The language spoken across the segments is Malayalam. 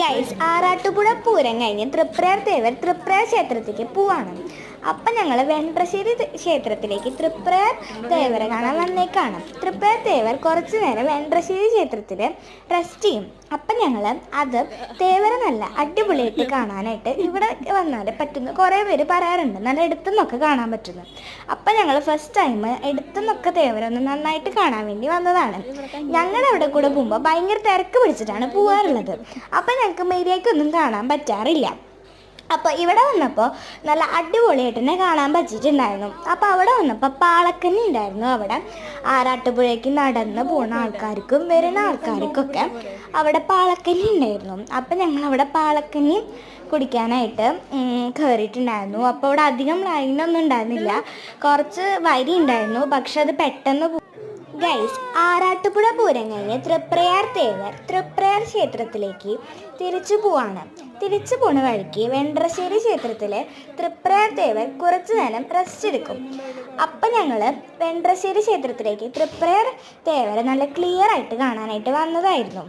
ഗൈസ് ആറാട്ടുപുഴ പൂരം കഴിഞ്ഞ് തൃപ്രയർ തേവർ തൃപ്രയർ ക്ഷേത്രത്തിലേക്ക് പോവാണ്. അപ്പം ഞങ്ങൾ വെൺപ്രശ്ശേരി ക്ഷേത്രത്തിലേക്ക് തൃപ്രയർ തേവരെ കാണാൻ വന്നേക്കാണ്. തൃപ്രയർ ദേവർ കുറച്ച് നേരം വെൺപ്രശ്ശേരി ക്ഷേത്രത്തിൽ റെസ്റ്റ് ചെയ്യും. അപ്പം ഞങ്ങൾ അത് തേവര നല്ല അടിപൊളിയായിട്ട് കാണാനായിട്ട് ഇവിടെ വന്നാൽ പറ്റുന്ന കുറേ പേര് പറയാറുണ്ട്. നല്ല എടുത്തുനിന്നൊക്കെ കാണാൻ പറ്റുന്നു. അപ്പം ഞങ്ങൾ ഫസ്റ്റ് ടൈം എടുത്തുനിന്നൊക്കെ തേവരൊന്ന് നന്നായിട്ട് കാണാൻ വേണ്ടി വന്നതാണ്. ഞങ്ങളുടെ അവിടെ കൂടെ പോകുമ്പോൾ ഭയങ്കര തിരക്ക് പിടിച്ചിട്ടാണ് പോകാറുള്ളത് അപ്പം ഞങ്ങൾക്ക് മര്യാദയ്ക്കൊന്നും കാണാൻ പറ്റാറില്ല. അപ്പോൾ ഇവിടെ വന്നപ്പോൾ നല്ല അടിപൊളിയായിട്ട് തന്നെ കാണാൻ പറ്റിയിട്ടുണ്ടായിരുന്നു. അപ്പോൾ അവിടെ വന്നപ്പോൾ പാളക്കന്നി ഉണ്ടായിരുന്നു അവിടെ. ആറാട്ടുപുഴയ്ക്ക് നടന്ന് പോകുന്ന ആൾക്കാർക്കും വരുന്ന ആൾക്കാർക്കൊക്കെ അവിടെ പാളക്കന്നി ഉണ്ടായിരുന്നു. അപ്പോൾ ഞങ്ങൾ അവിടെ പാളക്കന്നി കുടിക്കാനായിട്ട് കയറിയിട്ടുണ്ടായിരുന്നു അപ്പോൾ അവിടെ അധികം ലൈനൊന്നും ഉണ്ടായിരുന്നില്ല. കുറച്ച് വരി ഉണ്ടായിരുന്നു. പക്ഷെ അത് പെട്ടെന്ന് ഗൈസ് ആറാട്ടുപുഴ പൂരം കഴിഞ്ഞ് തൃപ്രയാർ തേവർ തൃപ്രയാർ ക്ഷേത്രത്തിലേക്ക് തിരിച്ചു പോവാണ്. തിരിച്ചു പോണ വഴിക്ക് വെണ്ട്രശ്ശേരി ക്ഷേത്രത്തിലെ തൃപ്രയർദേവൻ കുറച്ചു നേരം റെസ്റ്റ് എടുക്കും. അപ്പം ഞങ്ങൾ വെണ്ട്രശ്ശേരി ക്ഷേത്രത്തിലേക്ക് തൃപ്രയർ തേവരെ നല്ല ക്ലിയർ ആയിട്ട് കാണാനായിട്ട് വന്നതായിരുന്നു.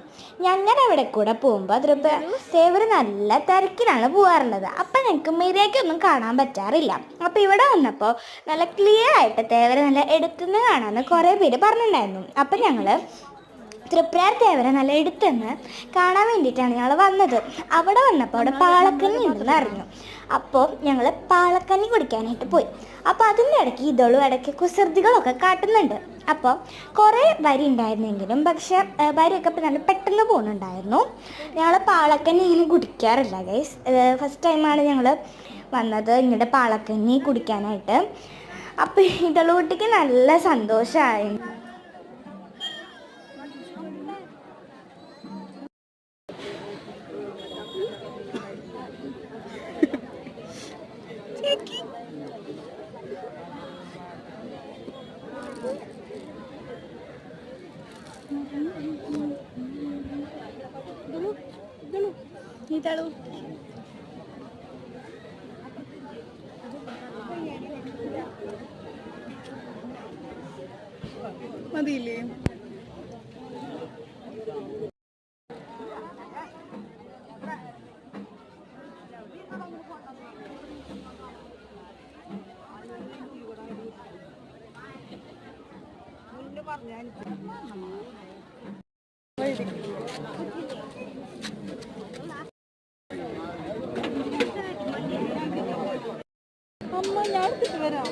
ഞങ്ങൾ അവിടെ കൂടെ പോകുമ്പോൾ തൃപ്ര തേവർ നല്ല തിരക്കിലാണ് പോകാറുള്ളത് അപ്പം ഞങ്ങൾക്ക് മര്യാദയ്ക്കൊന്നും കാണാൻ പറ്റാറില്ല. അപ്പോൾ ഇവിടെ വന്നപ്പോൾ നല്ല ക്ലിയർ ആയിട്ട് തേവരെ നല്ല എടുത്തുനിന്ന് കാണാമെന്ന് കുറേ പേര് പറഞ്ഞിട്ടുണ്ടായിരുന്നു അപ്പം ഞങ്ങൾ തൃപ്രയാർ തേവരെ നല്ല എടുത്തെന്ന് കാണാൻ വേണ്ടിയിട്ടാണ് ഞങ്ങൾ വന്നത്. അവിടെ വന്നപ്പോൾ അവിടെ പാളക്കണ്ണി ഉണ്ടെന്ന് അറിഞ്ഞു. അപ്പോൾ ഞങ്ങൾ പാളക്കണ്ണി കുടിക്കാനായിട്ട് പോയി. അപ്പോൾ അതിന്റെ ഇടയ്ക്ക് ഇതളും ഇടയ്ക്ക് കുസൃതികളൊക്കെ കാട്ടുന്നുണ്ട്. അപ്പോൾ കുറേ വരി ഉണ്ടായിരുന്നെങ്കിലും പക്ഷേ വരിയൊക്കെ ഇപ്പം നല്ല പെട്ടെന്ന് പോകുന്നുണ്ടായിരുന്നു ഞങ്ങൾ പാളക്കണ്ണി ഇങ്ങനെ കുടിക്കാറില്ല ഗൈസ് ഫസ്റ്റ് ടൈമാണ് ഞങ്ങൾ വന്നത് ഇങ്ങോട്ട് പാളക്കണ്ണി കുടിക്കാനായിട്ട്. അപ്പോൾ ഇതളുകുട്ടിക്ക് നല്ല സന്തോഷമായി. ഇതളു മതിയില്ലേ? അമ്മ ഞാൻ എടുത്തിട്ട് വരാം.